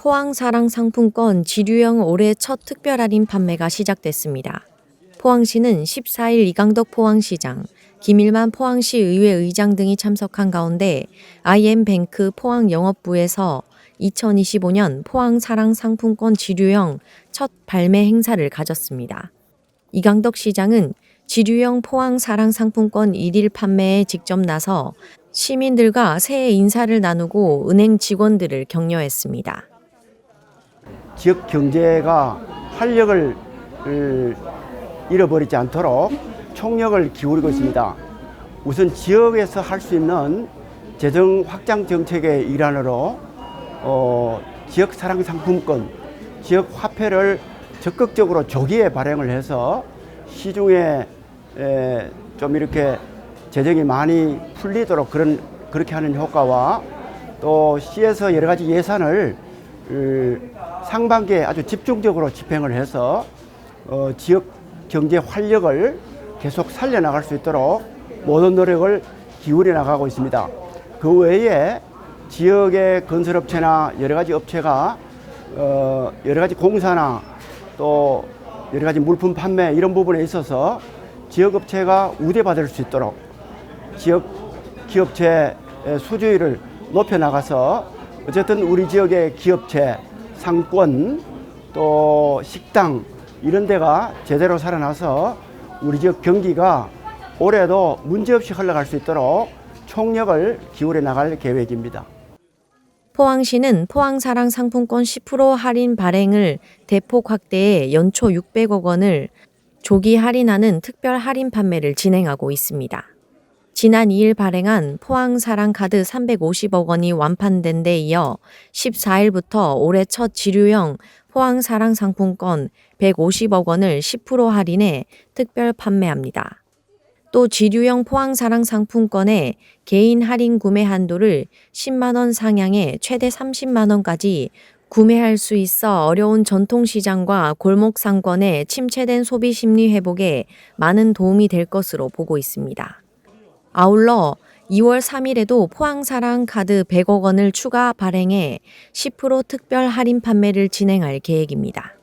포항사랑 상품권 지류형 올해 첫 특별 할인 판매가 시작됐습니다. 포항시는 14일 이강덕 포항시장, 김일만 포항시 의회 의장 등이 참석한 가운데 IM뱅크 포항 영업부에서 2025년 포항사랑 상품권 지류형 첫 발매 행사를 가졌습니다. 이강덕 시장은 지류형 포항사랑 상품권 1일 판매에 직접 나서 시민들과 새해 인사를 나누고 은행 직원들을 격려했습니다. 지역 경제가 활력을 을, 잃어버리지 않도록 총력을 기울이고 있습니다. 우선 지역에서 할 수 있는 재정 확장 정책의 일환으로 어, 지역 사랑 상품권, 지역 화폐를 적극적으로 조기에 발행을 해서 시중에 에, 좀 이렇게 재정이 많이 풀리도록 그런 그렇게 하는 효과와 또 시에서 여러 가지 예산을 을, 상반기에 아주 집중적으로 집행을 해서 어, 지역 경제 활력을 계속 살려나갈 수 있도록 모든 노력을 기울여 나가고 있습니다. 그 외에 지역의 건설업체나 여러 가지 업체가 어, 여러 가지 공사나 또 여러 가지 물품 판매 이런 부분에 있어서 지역 업체가 우대받을 수 있도록 지역 기업체의 수주율을 높여 나가서 어쨌든 우리 지역의 기업체 상권 또 식당 이런 데가 제대로 살아나서 우리 지역 경기가 올해도 문제없이 흘러갈 수 있도록 총력을 기울여 나갈 계획입니다. 포항시는 포항사랑 상품권 10% 할인 발행을 대폭 확대해 연초 600억 원을 조기 할인하는 특별 할인 판매를 진행하고 있습니다. 지난 2일 발행한 포항사랑 카드 350억 원이 완판된 데 이어 14일부터 올해 첫 지류형 포항사랑 상품권 150억 원을 10% 할인해 특별 판매합니다. 또 지류형 포항사랑 상품권의 개인 할인 구매 한도를 10만 원 상향해 최대 30만 원까지 구매할 수 있어 어려운 전통시장과 골목 상권의 침체된 소비 심리 회복에 많은 도움이 될 것으로 보고 있습니다. 아울러 2월 3일에도 포항사랑 카드 100억 원을 추가 발행해 10% 특별 할인 판매를 진행할 계획입니다.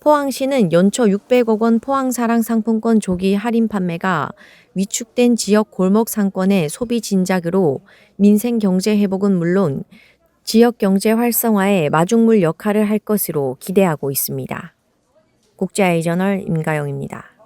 포항시는 연초 600억 원 포항사랑 상품권 조기 할인 판매가 위축된 지역 골목 상권의 소비 진작으로 민생 경제 회복은 물론 지역 경제 활성화에 마중물 역할을 할 것으로 기대하고 있습니다. 국제아이저널 임가영입니다.